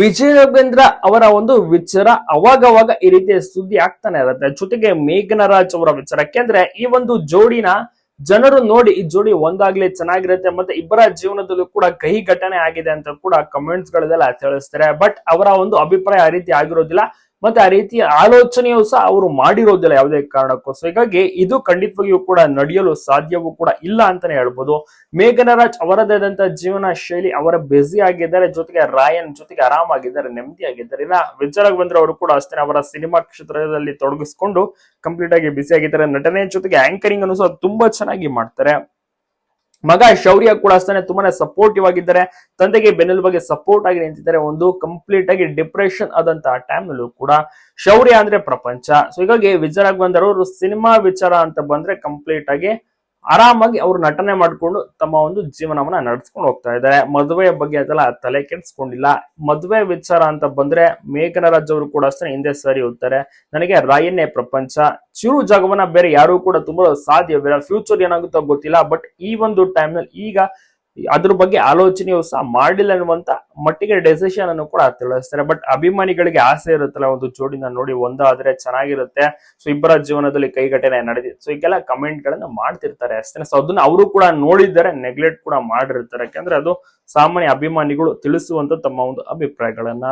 ವಿಜಯ ರವೀಂದ್ರ ಅವರ ಒಂದು ವಿಚಾರ ಅವಾಗವಾಗ ಈ ರೀತಿಯ ಸುದ್ದಿ ಆಗ್ತಾನೆ ಇರುತ್ತೆ. ಜೊತೆಗೆ ಮೇಘನರಾಜ್ ಅವರ ವಿಚಾರ. ಯಾಕೆಂದ್ರೆ ಈ ಒಂದು ಜೋಡಿನ ಜನರು ನೋಡಿ ಈ ಜೋಡಿ ಒಂದಾಗ್ಲಿ ಚೆನ್ನಾಗಿರುತ್ತೆ ಮತ್ತೆ ಇಬ್ಬರ ಜೀವನದಲ್ಲೂ ಕೂಡ ಕಹಿ ಘಟನೆ ಆಗಿದೆ ಅಂತ ಕೂಡ ಕಮೆಂಟ್ಸ್ ಗಳಲ್ಲೆಲ್ಲ ತಿಳಿಸ್ತಾರೆ. ಬಟ್ ಅವರ ಒಂದು ಅಭಿಪ್ರಾಯ ಆ ರೀತಿ ಆಗಿರೋದಿಲ್ಲ. ಮತ್ತೆ ಆ ರೀತಿಯ ಆಲೋಚನೆಯು ಸಹ ಅವರು ಮಾಡಿರೋದಿಲ್ಲ ಯಾವುದೇ ಕಾರಣಕ್ಕೂ ಸೊ ಹೀಗಾಗಿ ಇದು ಖಂಡಿತವಾಗಿಯೂ ಕೂಡ ನಡೆಯಲು ಸಾಧ್ಯವೂ ಕೂಡ ಇಲ್ಲ ಅಂತಾನೆ ಹೇಳ್ಬೋದು. ಮೇಘನರಾಜ್ ರಾಜ್ ಆದಂತ ಜೀವನ ಶೈಲಿ ಅವರ ಬ್ಯುಸಿ ಆಗಿದ್ದಾರೆ, ಜೊತೆಗೆ ರಾಯನ್ ಜೊತೆಗೆ ಆರಾಮಾಗಿದ್ದಾರೆ, ನೆಮ್ಮದಿಯಾಗಿದ್ದಾರೆ. ಇನ್ನ ವಿಚಾರಕ್ಕೆ ಬಂದ್ರೆ ಅವರು ಕೂಡ ಅಷ್ಟೇ ಅವರ ಸಿನಿಮಾ ಕ್ಷೇತ್ರದಲ್ಲಿ ತೊಡಗಿಸ್ಕೊಂಡು ಕಂಪ್ಲೀಟ್ ಆಗಿ ಬ್ಯುಸಿ ಆಗಿದ್ದಾರೆ. ನಟನೆ ಜೊತೆಗೆ ಆಂಕರಿಂಗ್ ಅನ್ನು ಸಹ ತುಂಬಾ ಚೆನ್ನಾಗಿ ಮಾಡ್ತಾರೆ. ಮಗ ಶೌರ್ಯ ಕೂಡ ಅಷ್ಟೇ ತುಂಬಾನೇ ಸಪೋರ್ಟಿವ್ ಆಗಿದ್ದಾರೆ. ತಂದೆಗೆ ಬೆನ್ನೆಲುಬಾಗಿ ಸಪೋರ್ಟ್ ಆಗಿ ನಿಂತಿದ್ದಾರೆ. ಒಂದು ಕಂಪ್ಲೀಟ್ ಆಗಿ ಡಿಪ್ರೆಷನ್ ಆದಂತಹ ಟೈಮ್ ನಲ್ಲೂ ಕೂಡ ಶೌರ್ಯ ಅಂದ್ರೆ ಪ್ರಪಂಚ. ಸೊ ಹೀಗಾಗಿ ವಿಚಾರ ಬಂದರು ಸಿನಿಮಾ ವಿಚಾರ ಅಂತ ಬಂದ್ರೆ ಕಂಪ್ಲೀಟ್ ಆಗಿ ಆರಾಮಾಗಿ ಅವರು ನಟನೆ ಮಾಡಿಕೊಂಡು ತಮ್ಮ ಒಂದು ಜೀವನವನ್ನ ನಡೆಸ್ಕೊಂಡು ಹೋಗ್ತಾ ಇದ್ದಾರೆ. ಮದುವೆಯ ಬಗ್ಗೆ ಅದೆಲ್ಲ ತಲೆ ಕೆಡಿಸ್ಕೊಂಡಿಲ್ಲ. ಮದುವೆ ವಿಚಾರ ಅಂತ ಬಂದ್ರೆ ಮೇಘನರಾಜ್ ಅವರು ಕೂಡ ಅಷ್ಟೇ ಹಿಂದೆ ಸರಿ ಹೋಗ್ತಾರೆ. ನನಗೆ ರಾಯನ್ನೇ ಪ್ರಪಂಚ, ಚಿರು ಜಾಗವನ್ನ ಬೇರೆ ಯಾರು ಕೂಡ ತುಂಬಾ ಸಾಧ್ಯವಿಲ್ಲ. ಫ್ಯೂಚರ್ ಏನಾಗುತ್ತೋ ಗೊತ್ತಿಲ್ಲ. ಬಟ್ ಈ ಒಂದು ಟೈಮ್ನಲ್ಲಿ ಈಗ ಅದ್ರ ಬಗ್ಗೆ ಆಲೋಚನೆಯು ಸಹ ಮಾಡಿಲ್ಲ ಅನ್ನುವಂತ ಮಟ್ಟಿಗೆ ಡೆಸಿಷನ್ ಅನ್ನು ಕೂಡ ತಿಳಿಸ್ತಾರೆ. ಬಟ್ ಅಭಿಮಾನಿಗಳಿಗೆ ಆಸೆ ಇರುತ್ತಲ್ಲ, ಒಂದು ಜೋಡಿನ ನೋಡಿ ಒಂದಾದ್ರೆ ಚೆನ್ನಾಗಿರುತ್ತೆ. ಸೊ ಇಬ್ಬರ ಜೀವನದಲ್ಲಿ ಕೈಘಟನೆ ನಡೆದಿದೆ ಸೊ ಈಗೆಲ್ಲ ಕಮೆಂಟ್ ಗಳನ್ನ ಮಾಡ್ತಿರ್ತಾರೆ ಅಷ್ಟೇ ಸೊ ಅದನ್ನ ಅವರು ಕೂಡ ನೋಡಿದ್ದಾರೆ ನೆಗ್ಲೆಕ್ಟ್ ಕೂಡ ಮಾಡಿರ್ತಾರೆ. ಯಾಕಂದ್ರೆ ಅದು ಸಾಮಾನ್ಯ ಅಭಿಮಾನಿಗಳು ತಿಳಿಸುವಂತ ತಮ್ಮ ಒಂದು ಅಭಿಪ್ರಾಯಗಳನ್ನ.